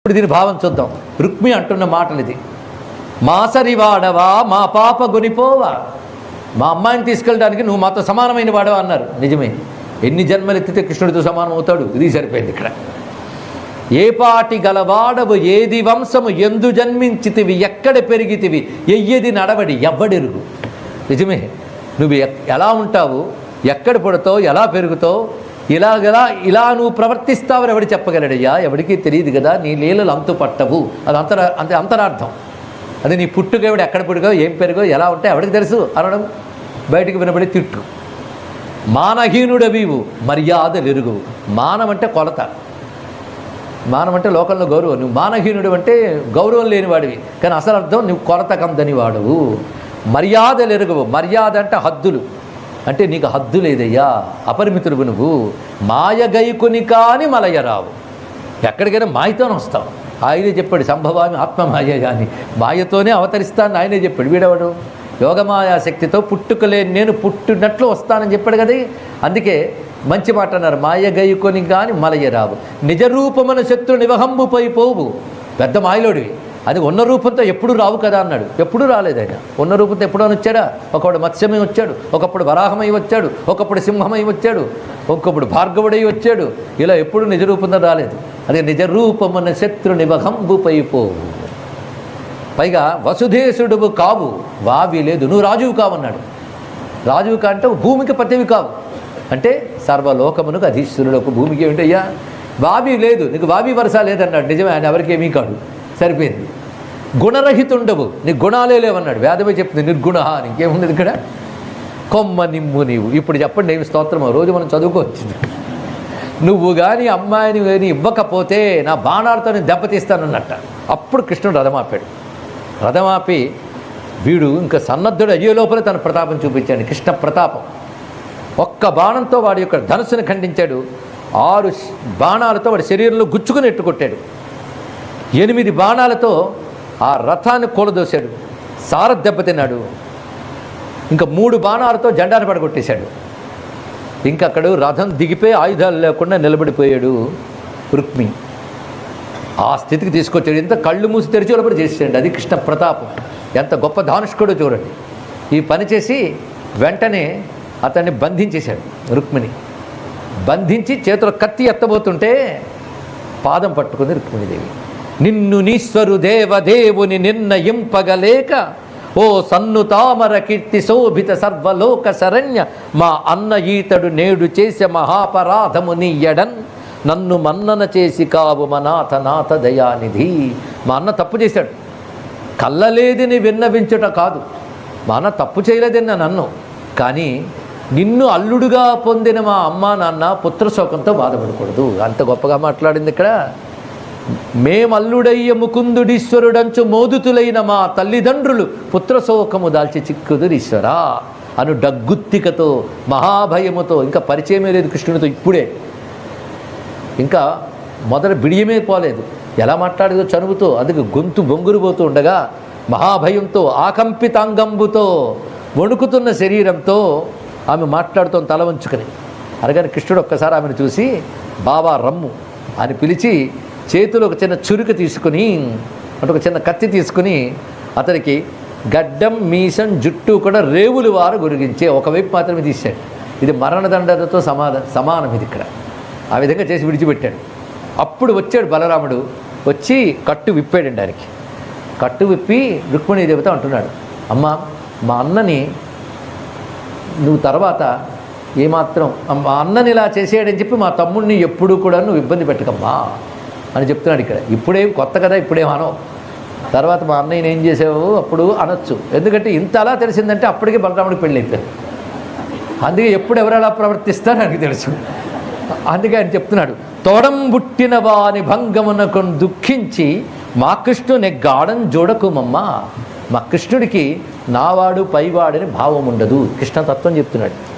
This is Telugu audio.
ఇప్పుడు దీని భావం చూద్దాం. రుక్మి అంటున్న మాటలు ఇది మాసరివాడవా మా పాప గొనిపోవా? మా అమ్మాయిని తీసుకెళ్ళడానికి నువ్వు మాతో సమానమైన వాడవా? అన్నారు. నిజమే. ఎన్ని జన్మలు ఎత్తితే కృష్ణుడితో సమానం అవుతాడు? ఇది సరిపోయింది ఇక్కడ. ఏ పాటి గలవాడవు ఏది వంశము ఎందు జన్మించితివి ఎక్కడ పెరిగితివి ఎయ్యది నడవడి ఎవ్వడెరుగు? నిజమే. నువ్వు ఎలా ఉంటావు ఎక్కడ పుడతావు ఎలా పెరుగుతావు ఇలాగలా ఇలా నువ్వు ప్రవర్తిస్తావని ఎవడు చెప్పగలడయ్యా? ఎవడికి తెలియదు కదా నీ లీలలు అంతు పట్టవు. అది అంతర అంత అంతరార్థం. అది నీ పుట్టుక ఎవడు ఎక్కడ పుట్టుకో ఏం పెరుగో ఎలా ఉంటే ఎవడికి తెలుసు? అనడం బయటికి వినబడి తిట్టు మానహీనుడవివు మర్యాద వెరుగువు మానం అంటే కొలత. మానం అంటే లోకంలో గౌరవం. నువ్వు మానహీనుడు అంటే గౌరవం లేనివాడివి. కానీ అసలు అర్థం నువ్వు కొలత కందని వాడువు మర్యాదలు ఎరుగవు మర్యాద అంటే హద్దులు. అంటే నీకు హద్దు లేదయ్యా అపరిమితుడు నువ్వు. మాయ గైకుని కాని మలయరావు. ఎక్కడికైనా మాయతోనే వస్తావు. ఆయనే చెప్పాడు సంభవామి ఆత్మమాయ అని. మాయతోనే అవతరిస్తాను ఆయనే చెప్పాడు. వీడవడు? యోగమాయా శక్తితో పుట్టుకలేని నేను పుట్టినట్లు వస్తానని చెప్పాడు కదా. అందుకే మంచి మాట అన్నారు మాయ గయ్యుకొని కానీ మలయరావు. నిజరూపమైన శత్రు నివహంబుపై పోవు. పెద్ద మాయలోడివి. అది ఉన్న రూపంతో ఎప్పుడు రావు కదా అన్నాడు. ఎప్పుడు రాలేదు ఆయన. ఉన్న రూపంతో ఎప్పుడైనా వచ్చాడా? ఒకప్పుడు మత్స్యమై వచ్చాడు. ఒకప్పుడు వరాహమై వచ్చాడు. ఒకప్పుడు సింహమై వచ్చాడు. ఒకప్పుడు భార్గవుడై వచ్చాడు. ఇలా ఎప్పుడు నిజ రూపంతో రాలేదు. అదే నిజ రూపమున శత్రు నివహంబుపై పోవు పైగా వసుధేశుడువు కావు వావి లేదు. నువ్వు రాజువు కావన్నాడు. రాజువు కా అంటే భూమికి పతివి కావు. అంటే సర్వలోకమునకు అధీశ్వరులకు భూమికి ఏమిటయ్యా వావి లేదు. నీకు వావి వరస లేదన్నాడు. నిజమే ఆయన ఎవరికేమీ కాడు. సరిపోయింది. గుణరహితుండవు. నీ గుణాలే లేవన్నాడు. వేదమే చెప్తుంది నిర్గుణ అని. ఇంకేముంది ఇక్కడ? కొమ్మ నిమ్ము నీవు. ఇప్పుడు చెప్పండి ఏమి స్తోత్రం రోజు మనం చదువుకోవచ్చు. నువ్వు కానీ అమ్మాయిని కానీ ఇవ్వకపోతే నా బాణాలతో నేను దెబ్బతీస్తానన్నట్ట. అప్పుడు కృష్ణుడు రథమాపాడు. రథమాపి వీడు ఇంకా సన్నద్ధుడు అయ్యే లోపలే తన ప్రతాపం చూపించాడు. కృష్ణ ప్రతాపం. ఒక్క బాణంతో వాడి యొక్క ధనుసును ఖండించాడు. ఆరు బాణాలతో వాడి శరీరంలో గుచ్చుకుని ఎట్టుకొట్టాడు. ఎనిమిది బాణాలతో ఆ రథాన్ని కూలదోశాడు. సార దెబ్బతిన్నాడు ఇంకా మూడు బాణాలతో జెండాను పడగొట్టేశాడు. ఇంకా అక్కడ రథం దిగిపోయి ఆయుధాలు లేకుండా నిలబడిపోయాడు రుక్మి. ఆ స్థితికి తీసుకొచ్చాడు. ఎంత కళ్ళు మూసి తెరిచి లోపల చేసేయండి అది కృష్ణ ప్రతాపం. ఎంత గొప్ప ధానుష్కుడో చూడండి. ఈ పని చేసి వెంటనే అతన్ని బంధించేశాడు రుక్మిణి. బంధించి చేతిలో కత్తి ఎత్తబోతుంటే పాదం పట్టుకుంది రుక్మిణీదేవి. నిన్ను నీశ్వరు దేవదేవుని నిర్ణయింపగలేక ఓ సన్ను తామర కీర్తి శోభిత సర్వలోక శరణ్య మా అన్న ఈతడు నేడు చేసే మహాపరాధము నీయడన్ నన్ను మన్నన చేసి కావు మనాథ నాథ దయానిధి. మా అన్న తప్పు చేశాడు. కళ్ళలేదిని విన్నవించుట కాదు. మా అన్న తప్పు చేయలేదని నన్ను. కానీ నిన్ను అల్లుడుగా పొందిన మా అమ్మ నాన్న పుత్రశోకంతో బాధపడకూడదు. అంత గొప్పగా మాట్లాడింది ఇక్కడ. మేమల్లుడయ్య ముకుందుడీశ్వరుడంచు మోదుతులైన మా తల్లిదండ్రులు పుత్రశోకము దాల్చి చిక్కుదురీశ్వరా అను డగ్గుత్తికతో మహాభయముతో ఇంకా పరిచయమే లేదు కృష్ణునితో ఇప్పుడే. ఇంకా మొదట బిడియమే పోలేదు. ఎలా మాట్లాడేదో చనువుతో అందుకు గొంతు బొంగురుపోతూ ఉండగా మహాభయంతో ఆకంపితాంగంబుతో వణుకుతున్న శరీరంతో ఆమె మాట్లాడుతూ తల వంచుకుని. అనగానే కృష్ణుడు ఒక్కసారి ఆమెను చూసి బాబా రమ్ము అని పిలిచి చేతిలో ఒక చిన్న చురుక తీసుకుని అంటే ఒక చిన్న కత్తి తీసుకుని అతనికి గడ్డం మీసం జుట్టు కూడా రేవులు వారు గురిగించే ఒకవైపు మాత్రమే తీశాడు. ఇది మరణదండతో సమాధ సమానం ఇది ఇక్కడ. ఆ విధంగా చేసి విడిచిపెట్టాడు. అప్పుడు వచ్చాడు బలరాముడు వచ్చి కట్టు విప్పాడండి ఆయనకి. కట్టు విప్పి రుక్మిణీ దేవత అంటున్నాడు అమ్మ మా అన్నని నువ్వు తర్వాత ఏమాత్రం మా అన్నని ఇలా చేసేయడని చెప్పి మా తమ్ముడిని ఎప్పుడూ కూడా నువ్వు ఇబ్బంది పెట్టకమ్మా. అని చెప్తున్నాడు ఇక్కడ. ఇప్పుడేం కొత్త కదా ఇప్పుడేం అనవు తర్వాత మా అన్నయ్యని ఏం చేసావు? అప్పుడు అనొచ్చు. ఎందుకంటే ఇంత అలా తెలిసిందంటే అప్పటికే బలరాముడికి పెళ్ళి అయిపోయారు అందుకే ఎప్పుడు ఎవరు ఎలా ప్రవర్తిస్తారో నాకు తెలుసు. అందుకే ఆయన చెప్తున్నాడు తోడం పుట్టిన వాని భంగమునకు దుఃఖించి మా కృష్ణుని గాఢం చూడకుమమ్మా మా కృష్ణుడికి నావాడు పైవాడని భావం ఉండదు కృష్ణతత్వం చెప్తున్నాడు.